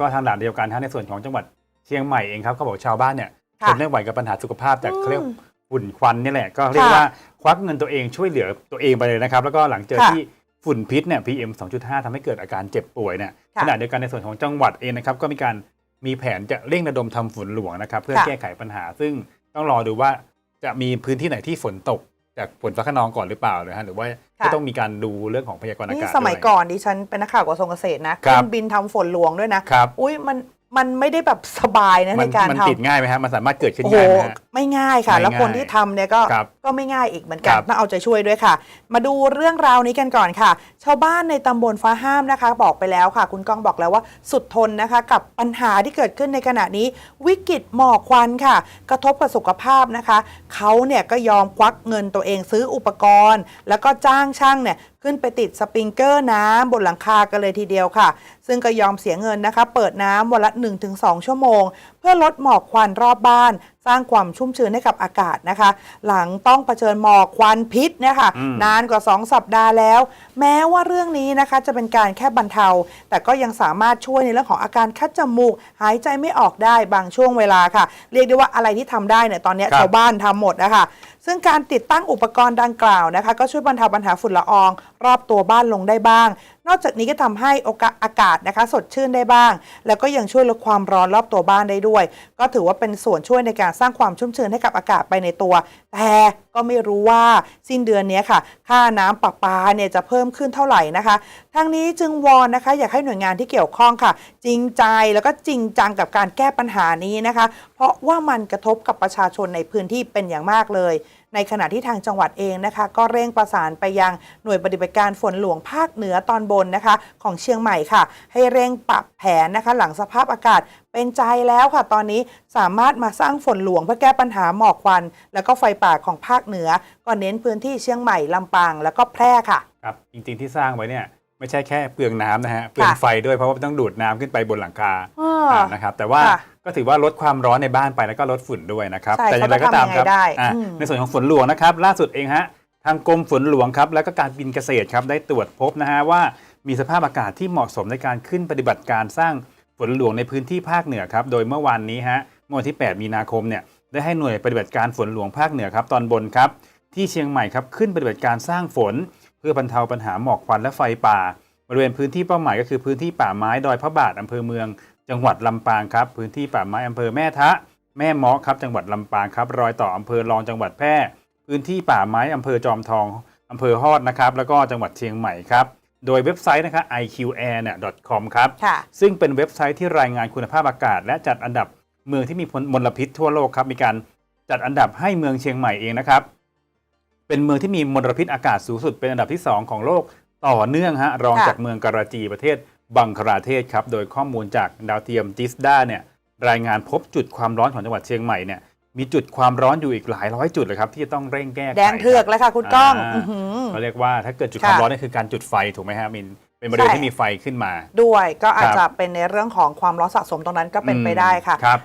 ก็ทางด่านเดียวกันทั้งในส่วนของจังหวัดเชียงใหม่เองครับเขาบอกชาวบ้านเนี่ยค่ะทนไม่ไหวกับปัญหาสุขภาพจากอืมเขาเรียกฝุ่นควันนี่แหละ ก็เรียกค่ะว่าควักเงินตัวเองช่วยเหลือตัวเองไปเลยนะครับ แล้วก็หลังเจอค่ะที่ฝุ่นพิษเนี่ย PM 2.5ทำให้เกิดอาการเจ็บป่วยเนี่ยค่ะขณะเดียวกันในส่วนของจังหวัดเองนะครับก็มีการมีแผนจะเร่งระดมทำฝนหลวงนะครับ เพื่อค่ะแก้ไขปัญหา ซึ่งต้องรอดูว่าจะมีพื้นที่ไหนที่ฝนตก จากฝนฟ้าขนองก่อนหรือเปล่านะฮะหรือว่าก็ต้องมีการดูเรื่องของพยากรณ์อานี่กาศสมัยด้วยก่อนดิฉันเป็นนักข่าวกระทรวงเกษตรนะครัขึ้บนบินทำฝนหลวงด้วยนะครับอุ้ยมันมันไม่ได้แบบสบายนะมัในการมันทำติดง่ายไหมฮะมันสามารถเกิดขึ้นโอ้โหง่ายไหมฮะไม่ง่ายค่ะไม่แล้วคนง่ายที่ทำเนี่ยก็ครับ ก็ไม่ง่ายอีกเหมือนกันครับต้องเอาใจช่วยด้วยค่ะ มาดูเรื่องราวนี้กันก่อนค่ะ ชาวบ้านในตำบลฟ้าห้ามนะคะ บอกไปแล้วค่ะ คุณก้องบอกแล้วว่าสุดทนนะคะ กับปัญหาที่เกิดขึ้นในขณะนี้ วิกฤตหมอกควันค่ะ กระทบกับสุขภาพนะคะเขาเนี่ยก็ยอมควักเงินตัวเองซื้ออุปกรณ์ แล้วก็จ้างช่างเนี่ยขึ้นไปติดสปริงเกอร์น้ำบนหลังคากันเลยทีเดียวค่ะ ซึ่งก็ยอมเสียเงินนะคะ เปิดน้ำวันละ 1-2 ชั่วโมง เพื่อลดหมอกควันรอบบ้าน สร้างความชุ่มชื้นให้กับอากาศนะคะ หลังต้องเผชิญหมอกควันพิษเนะคะอืมนานกว่า 2 สัปดาห์แล้ว แม้ว่าเรื่องนี้นะคะจะเป็นการแค่บรรเทา แต่ก็ยังสามารถช่วยในเรื่องของอาการคัดจมูก หายใจไม่ออกได้บางช่วงเวลาค่ะ เรียกได้ว่าอะไรที่ทำได้เนี่ยตอนเนี้ยครับชาวบ้านทำหมดนะคะซึ่งการติดตั้งอุปกรณ์ดังกล่าวนะคะ ก็ช่วยบรรเทาปัญหาฝุ่นละออง รอบตัวบ้านลงได้บ้าง นอกจากนี้ก็ทำให้โอกาอากาศนะคะ สดชื่นได้บ้าง แล้วก็ยังช่วยลดความร้อนรอบตัวบ้านได้ด้วย ก็ถือว่าเป็นส่วนช่วยในการสร้างความชุ่มชื้นให้กับอากาศไปในตัว แต่ ก็ไม่รู้ว่าสิ้นเดือนนี้ค่ะ ค่าน้ำประปาเนี่ยจะเพิ่มขึ้นเท่าไหร่นะคะทางนี้จึงวอนนะคะ อยากให้หน่วยงานที่เกี่ยวข้องค่ะ จริงใจแล้วก็จริงจังกับการแก้ปัญหานี้นะคะ เพราะว่ามันกระทบกับประชาชนในพื้นที่เป็นอย่างมากเลยในขณะที่ทางจังหวัดเองนะคะ ก็เร่งประสานไปยังหน่วยปฏิบัติการฝนหลวงภาคเหนือตอนบนนะคะ ของเชียงใหม่ค่ะ ให้เร่งปรับแผนนะคะ หลังสภาพอากาศ เป็นใจแล้วค่ะ ตอนนี้สามารถมาสร้างฝนหลวงเพื่อแก้ปัญหาหมอกควัน แล้วก็ไฟป่าของภาคเหนือ ก็เน้นพื้นที่เชียงใหม่ลำปาง แล้วก็แพร่ค่ะครับจริงๆที่สร้างไว้เนี่ยไม่ใช่แค่เปลืองน้ำนะฮะเปลืองไฟด้วยเพราะว่าต้องดูดน้ำขึ้นไปบนหลังคาอ่าอ่านะครับแต่ว่าค่ะก็ถือว่าลดความร้อนในบ้านไปแล้วก็ลดฝุ่นด้วยนะครับใช่แต่อย่างไรก็ตามครับเขาก็ทำยังไงได้อ่าอืมในส่วนของฝนหลวงนะครับ ล่าสุดเองฮะทางกรมฝนหลวงครับแล้วก็การบินเกษตรครับได้ตรวจพบนะฮะว่ามีสภาพอากาศที่เหมาะสมในการขึ้นปฏิบัติการสร้าง ฝนหลวงในพื้นที่ภาคเหนือครับโดยเมื่อวานนี้ฮะเมื่อวันที่ 8 มีนาคมเนี่ยได้ให้หน่วยปฏิบัติการฝนหลวงภาคเหนือครับตอนบนครับที่เชียงใหม่ครับขึ้นปฏิบัติการสร้างฝน เพื่อบรรเทาปัญหาหมอกควันและไฟป่า บริเวณพื้นที่เป้าหมายก็คือพื้นที่ป่าไม้ดอยพระบาทอำเภอเมือง จังหวัดลำปางครับพื้นที่ป่าไม้อำเภอแม่ทะ แม่เมาะครับจังหวัดลำปางครับรอยต่ออำเภอรองจังหวัดแพร่ พื้นที่ป่าไม้อำเภอจอมทองอำเภอฮอดนะครับแล้วก็จังหวัดเชียงใหม่ครับ โดยเว็บไซต์นะครับ iqair เนี่ย .com ครับค่ะซึ่งเป็นเว็บไซต์ที่รายงานคุณภาพอากาศ และจัดอันดับเมืองที่มีมลพิษทั่วโลกครับ มีการจัดอันดับให้เมืองเชียงใหม่เองนะครับ เป็นเมืองที่มีมลพิษอากาศสูงสุดเป็นอันดับที่ 2 ของโลกต่อเนื่องฮะรองค่ะจากเมืองการาจีประเทศบังคลาเทศครับ โดยข้อมูลจากดาวเทียมจิสดาเนี่ยรายงานพบจุดความร้อนของจังหวัดเชียงใหม่เนี่ย มีจุดความร้อนอยู่อีกหลายร้อยจุดเลยครับ ที่จะต้องเร่งแก้ไขแดงเถือกเลยค่ะคุณก้องาอื้อหือ เขาเรียกว่าถ้าเกิดจุดค่ะความร้อนนี่คือการจุดไฟถูกไหมฮะมินเป็นบริเวณใช่ ที่มีไฟขึ้นมา ด้วยก็อาจครับจะเป็นในเรื่องของความร้อนสะสมตรงนั้นก็เป็นไปอืมได้ค่ะ ครับ